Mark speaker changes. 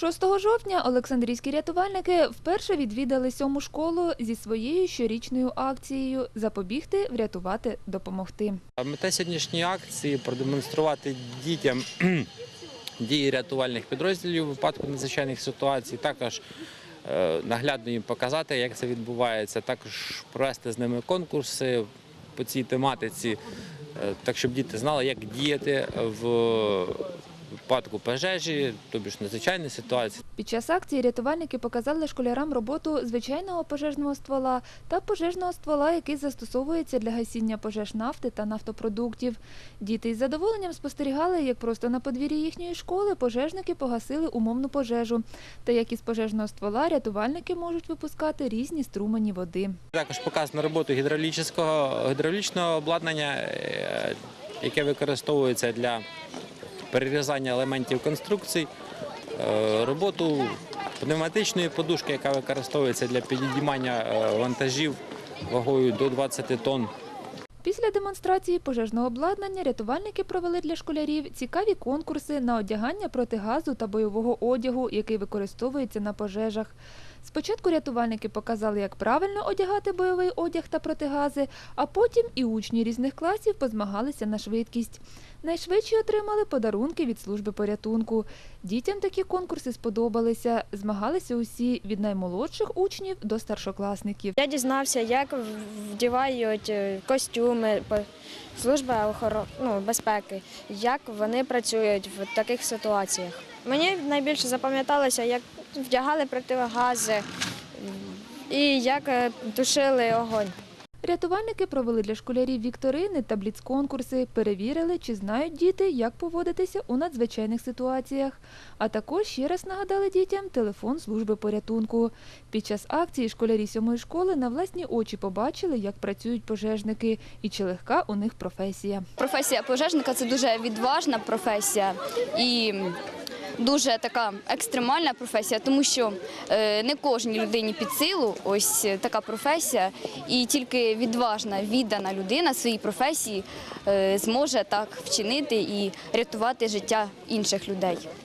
Speaker 1: 6 жовтня Олександрійські рятувальники вперше відвідали сьому школу зі своєю щорічною акцією Запобігти, врятувати, допомогти.
Speaker 2: Мета сьогоднішньої акції продемонструвати дітям дії рятувальних підрозділів у випадку надзвичайних ситуацій. Також е, наглядно їм показати, як це відбувається. Також провести з ними конкурси по цій тематиці, е, так щоб діти знали, як діяти в випадку пожежі, тобі ж надзвичайної ситуації.
Speaker 1: Під час акції рятувальники показали школярам роботу звичайного пожежного ствола та пожежного ствола, який застосовується для гасіння пожеж нафти та нафтопродуктів. Діти із задоволенням спостерігали, як просто на подвір'ї їхньої школи пожежники погасили умовну пожежу, та як із пожежного ствола рятувальники можуть випускати різні струмені води.
Speaker 2: Також показано роботу гідравлічного, гідравлічного обладнання, е, яке використовується для перерізання елементів конструкцій, е, роботу пневматичної подушки, яка використовується для підіймання е, вантажів вагою до 20 тонн.
Speaker 1: Після демонстрації пожежного обладнання рятувальники провели для школярів цікаві конкурси на одягання протигазу та бойового одягу, який використовується на пожежах. Спочатку рятувальники показали, як правильно одягати бойовий одяг та протигази, а потім і учні різних класів позмагалися на швидкість. Найшвидші отримали подарунки від служби порятунку. Дітям такі конкурси сподобалися. Змагалися усі від наймолодших учнів до старшокласників.
Speaker 3: Я дізнався, як вдівають е, костюми, по- служба охоро- ну, безпеки, як вони працюють в таких ситуаціях. Мені найбільше запам'яталося, як вдягали противогази і як е, тушили огонь.
Speaker 1: Рятувальники провели для школярів вікторини та бліц-конкурси, перевірили, чи знають діти, як поводитися у надзвичайних ситуаціях. А також ще раз нагадали дітям телефон служби порятунку. Під час акції школярі сьомої школи на власні очі побачили, як працюють пожежники і чи легка у них професія.
Speaker 4: Професія пожежника це дуже відважна професія і дуже така екстремальна професія, тому що е, не кожній людині під силу ось така професія, і тільки відважна, віддана людина своїй професії е, зможе так вчинити і рятувати життя інших людей.